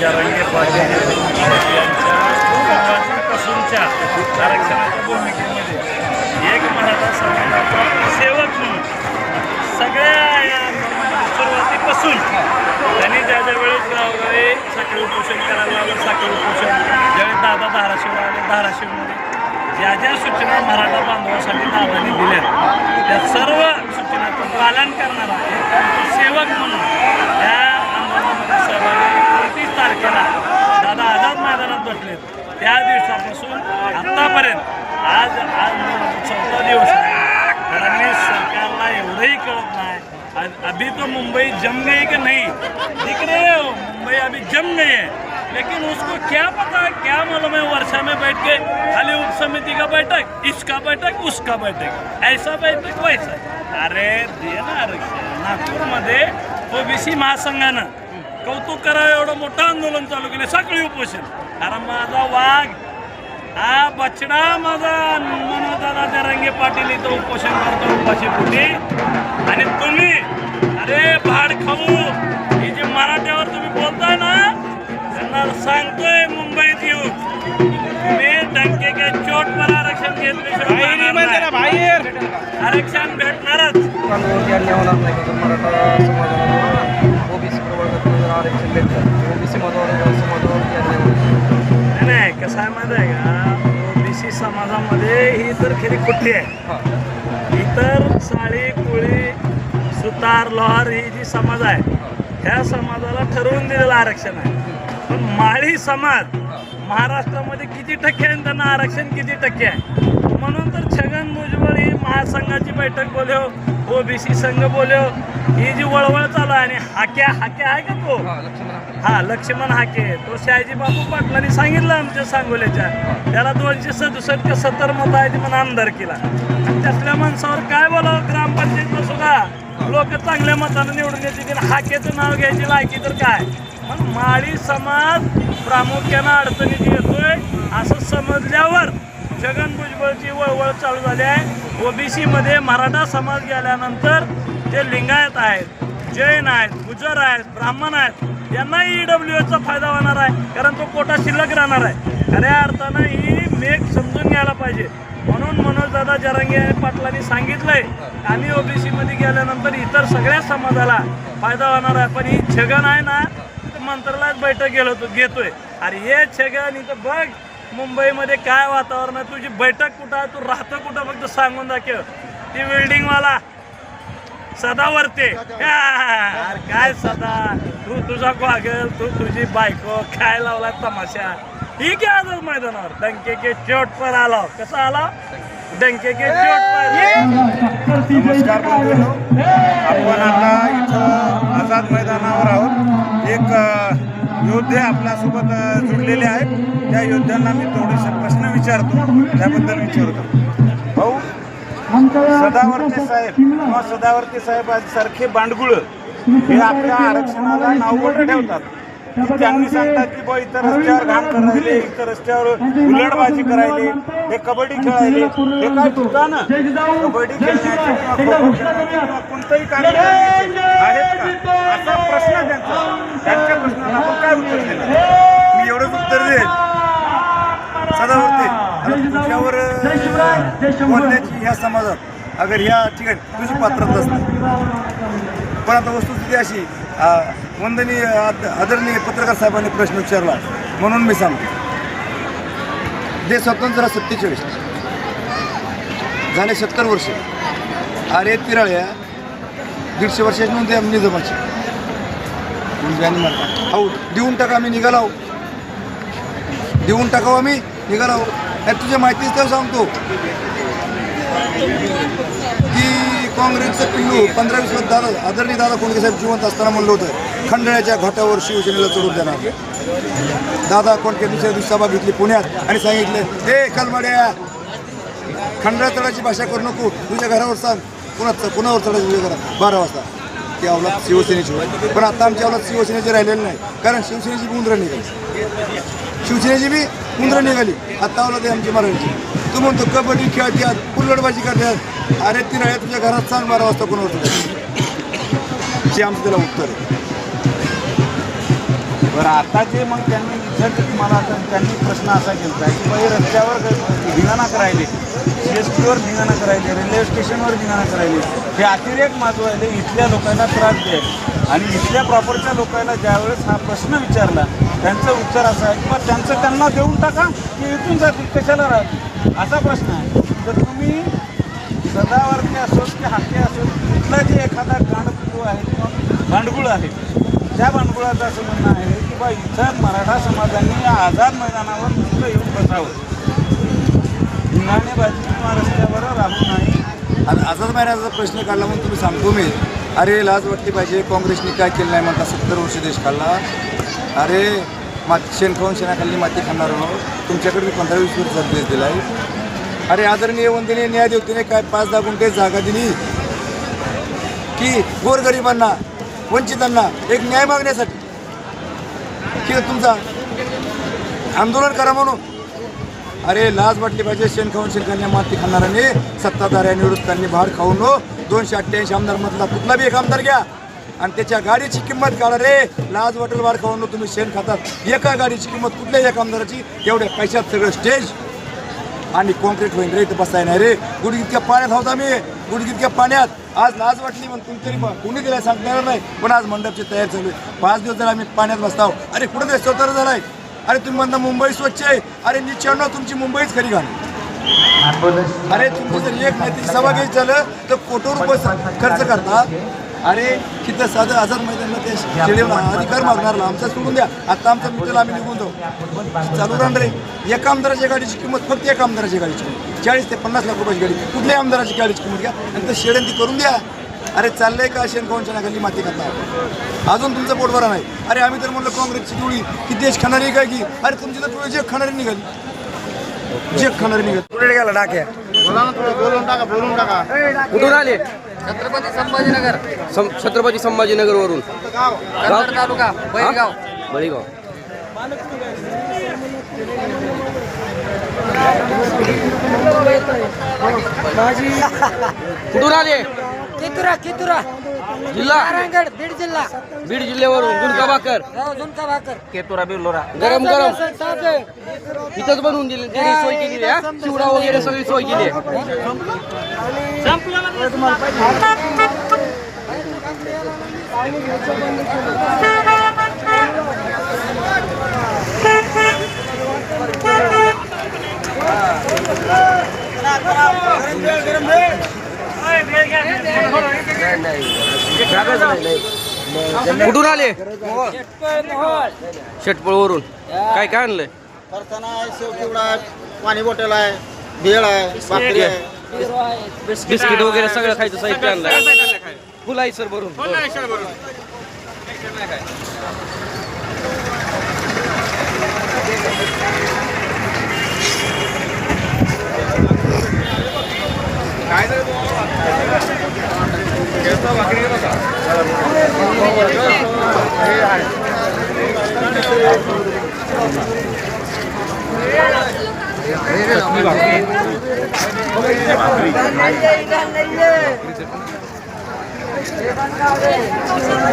जरांगे पाटील यांच्या सुरुवातीपासूनच्या आरक्षणाच्या भूमिकेमध्ये एक मराठा समाजाचा सेवक म्हणून सगळ्या या सुरुवातीपासून त्यांनी ज्या ज्या वेळेस गावोगावी साखळी उपोषण करायला लागलं साखळी उपोषण ज्यावेळेस दादा धाराशिवला आले धाराशिवमध्ये ज्या ज्या सूचना मराठा बांधवासाठी दादाने दिल्या त्या सर्व सूचनाचं पालन करणारा सेवक म्हणून त्या आंदोलनामध्ये एकोणतीस तारखेला दादा आझाद मैदानात बसलेत त्या दिवसापासून आत्तापर्यंत आज आज चौथा दिवस आहे. फडणवीस सरकारला एवढंही कळत नाही. आज अभी तो मुंबई जम गई की नाही? तिकडे हो, मुंबई अभी जम गई आहे. लेकिन उसको क्या पता क्या मालूम है वर्षा में बैठ के खाली उप समिति का बैठक इसका बैठक उसका बैठक. ऐसा बैठक वैसा. अरे दे ना आरक्षण. नागपूरमध्ये ओबीसी महासंघानं कौतुक करावं एवढं मोठं आंदोलन चालू केलं सगळी उपोषण. अरे माझा वाघ हा बछडा माझा मनोदादा जरंगे पाटील इथं उपोषण करतो उपाशी पोटी आणि तुम्ही अरे भाड खाऊ ही जी मराठ्यावर तुम्ही बोलताय ना त्यांना सांगतोय मुंबईत येऊन. तुम्ही डंके के चोट पर आरक्षण बाहेर. आरक्षण भेटणारच. आरक्षण भेटतं ओबीसी मधून समाजावर यांनी नाही, नाही कसं आहे माहिती आहे का? ओबीसी समाजामध्ये ही तर खरी कुठली आहे? हां. इतर साळी कोळी सुतार लोहार ही जी समाज आहे ह्या समाजाला ठरवून दिलेलं आरक्षण आहे. पण माळी समाज महाराष्ट्रामध्ये किती टक्के आहे त्यांना आरक्षण किती टक्के आहे? म्हणून तर छगन भुजबळ ही महासंघाची बैठक बोलव ओबीसी संघ बोलव ही जी वळवळ चालू आहे आणि हाक्या हाक्या आहे का तो? हां लक्ष्मण हा हाके. तो शहाजी बापू पाटलांनी सांगितलं आमच्या सांगोल्याच्या. त्याला दोनशे सदुसष्ट का सत्तर मत आहे ती म्हणून आमदार केला. त्यातल्या माणसावर काय बोलावं? ग्रामपंचायत सुद्धा लोक चांगल्या मतानं निवडून येते हाकेचं नाव घ्यायची लायकी तर काय? पण माळी समाज प्रामुख्यानं अडचणीत येतोय असं समजल्यावर छगन भुजबळची वळवळ चालू झाली आहे. ओबीसीमध्ये मराठा समाज गेल्यानंतर जे लिंगायत आहेत जैन आहेत गुजर आहेत ब्राह्मण आहेत यांनाही डब्ल्यू एचचा फायदा होणार आहे कारण तो कोटा शिल्लक राहणार आहे. खऱ्या अर्थानं ही मेघ समजून घ्यायला पाहिजे. म्हणून मनोजदादा जरांगे पाटलांनी सांगितलंय आम्ही ओबीसीमध्ये गेल्यानंतर इतर सगळ्या समाजाला फायदा होणार आहे. पण ही छगन आहे ना मंत्रालयात बैठक गेलो होतो घेतोय. अरे हे छगन इथं बघ मुंबईमध्ये काय वातावरण आहे? तुझी बैठक कुठं आहे? तू राहतं कुठं? फक्त सांगून दाखव ती बिल्डिंगवाला सदावरते. यार, काय सदा? तू तुझा वागल तू तुझी बायको काय लावला तमाशा? ही काय आजच मैदानावर. डंके के चोट पर आलो. कसा आला? डंके के चोट पर नमस्कार आपण आता इथं आझाद मैदानावर आहोत. एक योद्धे आपल्यासोबत जुडलेले आहेत. त्या योद्ध्यांना मी थोडेसे प्रश्न विचारतो. त्याबद्दल विचारतो. भाऊ सदावर्ते साहेब किंवा सदावर्ते साहेब सारखे बांडगुळ हे आपल्या आरक्षणाला नावबोट ठेवतात. त्यांनी सांगतात की बा इतर रस्त्यावर घाण करायले इतर रस्त्यावर उलटबाजी करायले हे कबड्डी खेळायले. हे काय ठिकाण कबड्डी खेळण्याचे किंवा कोणतंही कार्य करण्याचे आहेत का? असा प्रश्न त्यांचा. त्यांच्या प्रश्नाला आपण काय उत्तर देणार मी एवढंच उत्तर सदावरती अरे तुझ्यावर बोलण्याची ह्या समाजात अगर ह्या ठिकाणी तुझी पात्रता असते. पण आता वस्तुस्थिती अशी वंदनीय आद- आदरणीय पत्रकार साहेबांनी प्रश्न विचारला. म्हणून मी सांगतो. देश स्वतंत्र सत्तेचाळीस. झाले सत्तर वर्ष. अरे तिराळ्या दीडशे वर्षाची नोंद आम्ही निजामाची म्हणजे आणि अहो देऊन टाका आम्ही निघाला देऊन टाकावं आम्ही निघाला अरे तुझ्या माहितीच तर सांगतो. की काँग्रेसचं पिल्लू पंधरा वीस वर्ष दादा आदरणीय दादा कोंडके साहेब जिवंत असताना म्हणलं होतं खंडण्याच्या घाटावर शिवसेनेला चढून देणार. दादा कोणते दुसऱ्या दिवशी सभा घेतली पुण्यात आणि सांगितलं हे कलमाड्या खंडळ्या चढायची भाषा करू नको. तुझ्या घरावर सांग. पुन्हा कुणावर चढायची तुझ्या घरात. बारा वाजता. ती अवलाद शिवसेनेची पण आता आमची अवलाद शिवसेनेची राहिलेली नाही. कारण शिवसेनेची बी उंदरं निघाली. शिवसेनेची बी उंदरं निघाली. आता अवलाद आहे आमची मराठीची तू म्हणतो कबड्डी खेळतात कुल्लडबाजी करतात अरे ती राहिल्या तुझ्या घरात सांग बारा वाजता कोणावर चढायची. हे आमचं त्याला उत्तर आहे. बरं आता जे मग त्यांनी इथं मला त्यांनी प्रश्न असा केला की बाई रस्त्यावर धिंगाणा करायले. सी एस टीवर धिंगाणा करायले रेल्वे स्टेशनवर धिंगाणा करायले. हे अतिरेक माजवायले इथल्या लोकांना त्रास द्याय आणि इथल्या प्रॉपरच्या लोकांना ज्यावेळेस हा प्रश्न विचारला त्यांचं उत्तर असा आहे की त्यांचं त्यांना देऊन टाका की इथून जातील कशाला राहतील असा प्रश्न आहे. तर तुम्ही सदावर्ती असोत की हाके असोत इथला जे एखादा गांडगुळ आहे किंवा भांडगुळ आहे त्या भांडगुळाचं असं म्हणणं आहे बाबा बा इथं मराठा समाजाने या आझाद मैदानावर नुसतं येऊन बसावं. धिंगाणेबाजी किंवा रस्त्यावर राहू नाही. आणि आझाद महिन्याचा प्रश्न काढला म्हणून तुम्ही सांगतो मी. अरे लाज वाटली पाहिजे. काँग्रेसने काय केलं नाही म्हणता सत्तर वर्ष देश खाल्ला अरे माती शेण खाऊन शेणाखाली माती खाणार हो तुमच्याकडे मी पंधरा वीस वर्ष देश दिला आहे अरे आदरणीय न्याय देवतेने काय पाच दहा गुंठे जागा दिली? की गोरगरिबांना वंचितांना एक न्याय मागण्यासाठी की तुमचा. आंदोलन करा म्हणून. अरे लाज वाटली पाहिजे. शेण खाऊन शेणखान्या माती खाणाऱ्यांनी सत्ताधाऱ्या निवृत्तांनी भार खाऊन दोनशे अठ्ठ्याऐंशी आमदारमधला कुठला बी एक आमदार घ्या. आणि त्याच्या गाडीची किंमत काढा रे. लाज वाटेल भाड खाऊन तुम्ही शेण खातात. एका गाडीची किंमत कुठल्याही एका आमदाराची. एवढ्या पैशात सगळं स्टेज आणि कॉन्क्रीट होईन. रे इथं बसताय नाही रे. गुड इतक्या पाण्यात होता मी. गुडघी इतक्या पाण्यात. आज लाज वाटली म्हणून कुणीतरी ब- कुणी दिला सांगणार नाही. पण आज मंडपची तयारी चालू आहे. पाच दिवस जर आम्ही पाण्यात बसताव. अरे कुठं ते स्वतः झालाय. अरे तुम्ही म्हणता मुंबई स्वच्छ आहे. अरे निश्चयानं तुमची मुंबईच खरी घाल अरे तुमचं जर एक नेत्याची सभा घ्यायची झालं तर कोटो रुपये खर्च करता. अरे तिथं साधं आझाद मैदानला ते स्टेडियमला अधिकार मागणार आमचा सोडून द्या. आता आमचा मित्राला आम्ही निघून जाऊ. चालू राहणार रे एका आमदाराच्या गाडीची किंमत फक्त एका आमदाराच्या गाडीची चाळीस ते पन्नास लाख रुपयाची गाडी. कुठल्याही आमदाराची गाडीची किंमत घ्या. आणि ते शेडन ती करून द्या. अरे चाललंय का शेण खाऊन खाली माती खाता अजून तुमचं पोट भरा नाही. अरे आम्ही तर म्हणलं काँग्रेसची टोळी की देश खाणारी काय की? अरे तुमची तर टोळी जग खाणारी निघाली. जग खाणारी निघाली. कुठे गेला डाक्या कुठून आले छत्रपती संभाजीनगर. सं- छत्रपती संभाजीनगर वरून कन्नड तालुका बैलगाव. बळीगाव कुठून आले? कितुरा कितुरा जिल्हा नारायणगड बीड जिल्हा बीड जिल्ह्यावरून गुणका भाकर हो, झुणका भाकर गरम गरम ताजे. इथंच बनवून दिली सोय केली हा चिवडा वगैरे सगळी सोय केली कुठून आले? शेटपळवरून. काय काय आणलंय? आहे शेव चिवडा आहे पाणी बॉटल आहे भेळ आहे भाकरी आहे. बिस्किट वगैरे सगळं खायचं साहित्य आणलंय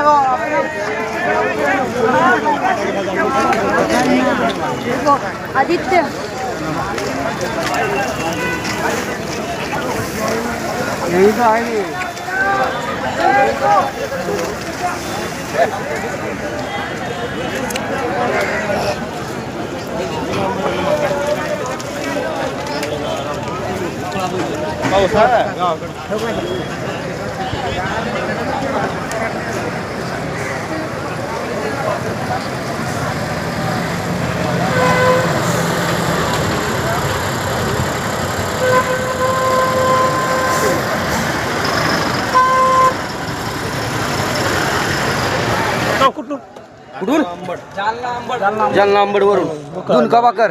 फुल आहे सर भरून आदित्य कुठून? जालना अंबड. वरून गुणका भाकर.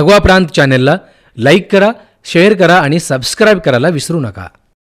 भगवा प्रांत चॅनेलला लाईक करा शेअर करा आणि सबस्क्राईब करायला विसरू नका.